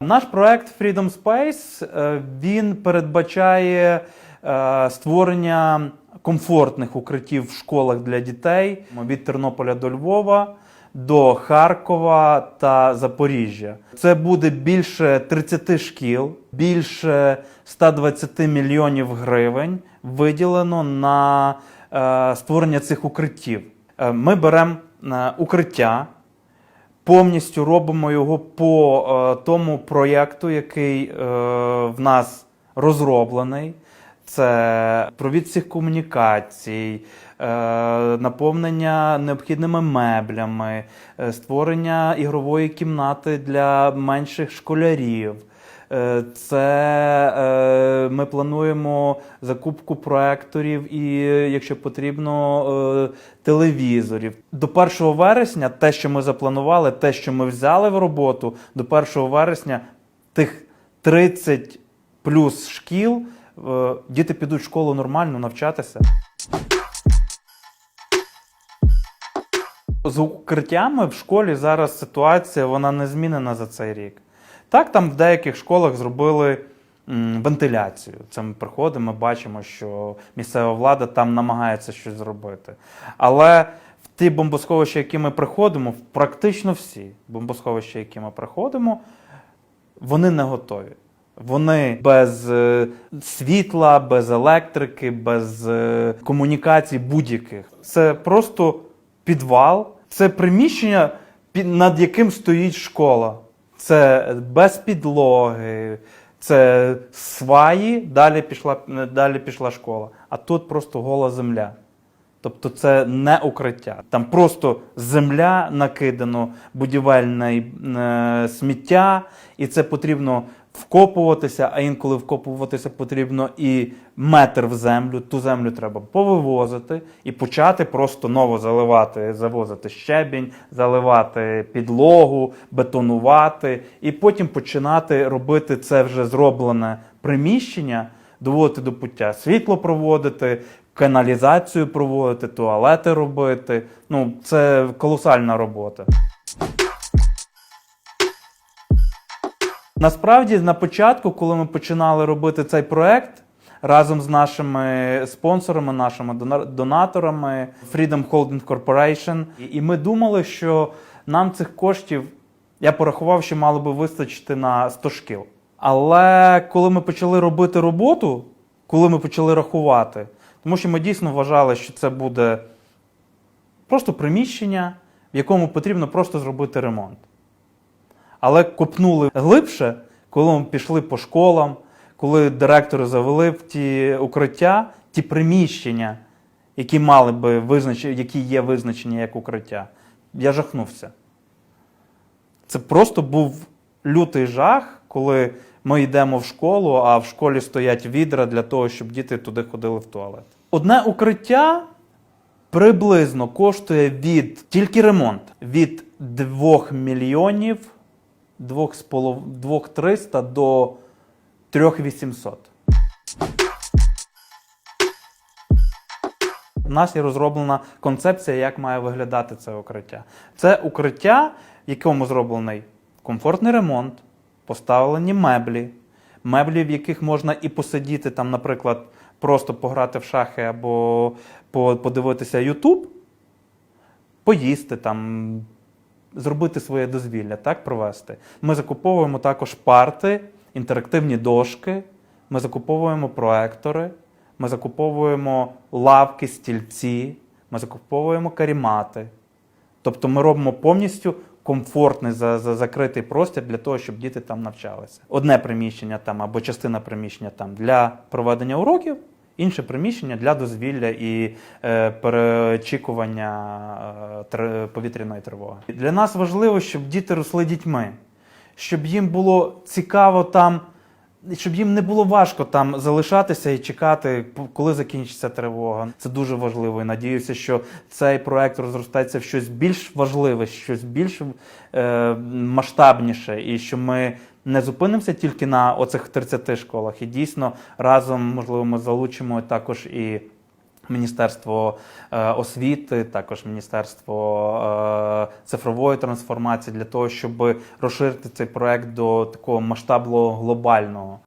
Наш проект Freedom Space е, він передбачає е, створення комфортних укриттів в школах для дітей від Тернополя до Львова. До Харкова та Запоріжжя це буде більше 30 шкіл, більше 120 мільйонів гривень виділено на е, створення цих укриттів. Ми беремо укриття, повністю робимо його по е, тому проєкту, який е, в нас розроблений. Це провід всіх комунікацій, е, наповнення необхідними меблями, створення ігрової кімнати для менших школярів. Е, Це е, ми плануємо закупку проекторів і, якщо потрібно, е, телевізорів. До 1 вересня те, що ми запланували, те, що ми взяли в роботу, до 1 вересня тих 30 плюс шкіл, діти підуть в школу нормально навчатися. З укриттями в школі зараз ситуація вона не змінена за цей рік. Так, там в деяких школах зробили вентиляцію. Це ми приходимо, ми бачимо, що місцева влада там намагається щось зробити. Але в ті бомбосховища, які ми приходимо, практично всі бомбосховища, які ми приходимо, вони не готові. Вони без е, світла, без електрики, без е, комунікацій будь-яких. Це просто підвал, це приміщення, над яким стоїть школа. Це без підлоги, це сваї, далі пішла, далі пішла школа. А тут просто гола земля. Тобто це не укриття. Там просто земля накидано, будівельне е, сміття, і це потрібно вкопуватися, а інколи вкопуватися потрібно і метр в землю. Ту землю треба повивозити і почати просто ново заливати, завозити щебінь, заливати підлогу, бетонувати, і потім починати робити це вже зроблене приміщення, доводити до пуття, світло проводити, каналізацію проводити, туалети робити. Ну, це колосальна робота. Насправді, на початку, коли ми починали робити цей проект разом з нашими спонсорами, нашими донаторами Freedom Holding Corporation, і- ми думали, що нам цих коштів, я порахував, що мало би вистачити на 100 шкіл. Але коли ми почали робити роботу, коли ми почали рахувати, тому що ми дійсно вважали, що це буде просто приміщення, в якому потрібно просто зробити ремонт. Але копнули глибше, коли ми пішли по школам, коли директори завели в ті укриття, ті приміщення, які мали би визнач... які є визначені як укриття. Я жахнувся. Це просто був лютий жах, коли ми йдемо в школу, а в школі стоять відра для того, щоб діти туди ходили в туалет. Одне укриття приблизно коштує від тільки ремонт від 2 мільйонів 2,300 до 3800. У нас є розроблена концепція, як має виглядати це укриття. Це укриття, в якому зроблений комфортний ремонт, поставлені меблі, меблі, в яких можна і посидіти, там, наприклад, просто пограти в шахи або подивитися YouTube, поїсти там, зробити своє дозвілля, так провести. Ми закуповуємо також парти, інтерактивні дошки, ми закуповуємо проектори, ми закуповуємо лавки, стільці, ми закуповуємо карімати. Тобто ми робимо повністю комфортний за, за, закритий простір для того, щоб діти там навчалися. Одне приміщення там або частина приміщення там для проведення уроків, інше приміщення для дозвілля і е, перечікування е, повітряної тривоги. Для нас важливо, щоб діти росли дітьми, щоб їм було цікаво там. Щоб їм не було важко там залишатися і чекати, коли закінчиться тривога. Це дуже важливо. І надіюся, що цей проект розростається в щось більш важливе, щось більш е, масштабніше, і що ми не зупинимося тільки на оцих 30 школах. І дійсно разом, можливо, ми залучимо також і Міністерство е, освіти, також Міністерство е, цифрової трансформації для того, щоб розширити цей проект до такого масштабу глобального.